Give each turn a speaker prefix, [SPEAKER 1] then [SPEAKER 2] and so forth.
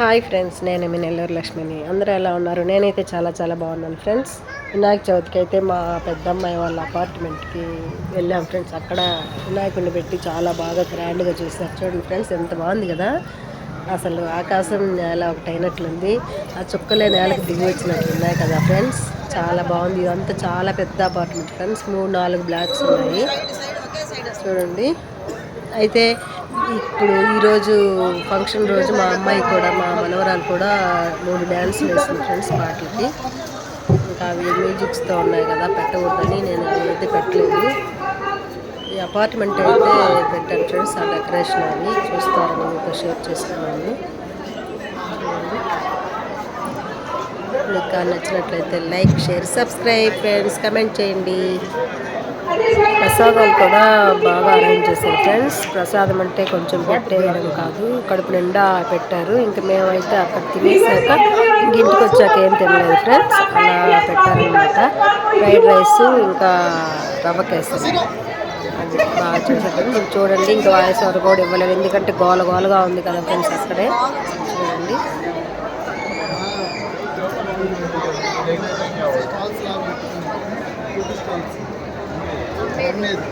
[SPEAKER 1] Hi friends నేను మీ నెల్లూరు లక్ష్మిని. అందరూ ఎలా ఉన్నారు? నేనైతే చాలా చాలా బాగున్నాను ఫ్రెండ్స్. వినాయక చవితికి అయితే మా పెద్దమ్మాయి వాళ్ళ అపార్ట్మెంట్కి వెళ్ళాం ఫ్రెండ్స్. అక్కడ వినాయకుడిని పెట్టి చాలా బాగా గ్రాండ్గా చేశారు. చూడండి ఫ్రెండ్స్ ఎంత బాగుంది కదా! అసలు ఆకాశం నేల ఒకటి అయినట్లుంది ఆ చుక్కలే నేలకు దిగి వచ్చినట్లు ఉన్నాయి కదా ఫ్రెండ్స్! చాలా బాగుంది. ఇదంతా చాలా పెద్ద అపార్ట్మెంట్ ఫ్రెండ్స్. మూడు నాలుగు బ్లాక్స్ ఉన్నాయి. చూడండి. అయితే ఇప్పుడు ఈరోజు ఫంక్షన్ రోజు మా అమ్మాయి కూడా మా మనవరాలు కూడా మూడు డ్యాన్సులు వేసింది ఫ్రెండ్స్ పాటలకి. ఇంకా అవి మ్యూజిక్స్తో ఉన్నాయి కదా పెట్టకూడదని నేను అయితే పెట్టలేదు. ఈ అపార్ట్మెంట్ అయితే పెట్టాను ఫ్రెండ్స్ ఆ డెకరేషన్ అవి చూస్తారని మీతో షేర్ చేస్తున్నాను. మీకు నచ్చినట్లయితే like share subscribe friends comment చేయండి. ప్రసాదాలు కూడా బాగా అరేంజ్ చేశారు ఫ్రెండ్స్. ప్రసాదం అంటే కొంచెం పెట్టేయడం కాదు. కడుపు నిండా పెట్టారు. ఇంకా మేమైతే అక్కడ తినేసాక ఇంటికి వచ్చాక ఏం తినలేదు ఫ్రెండ్స్. అలా పెట్టారనమాట ఫ్రైడ్ రైస్ ఇంకా రవ్వ కేసరి. అది బాగా చేశారు. మీరు చూడండి ఇంకా వాయిస్ ఎవరు కూడా ఇవ్వలేదు. ఎందుకంటే గోల గోలగా ఉంది కదా ఫ్రెండ్స్ అక్కడే. చూడండి.
[SPEAKER 2] Thank you. medo.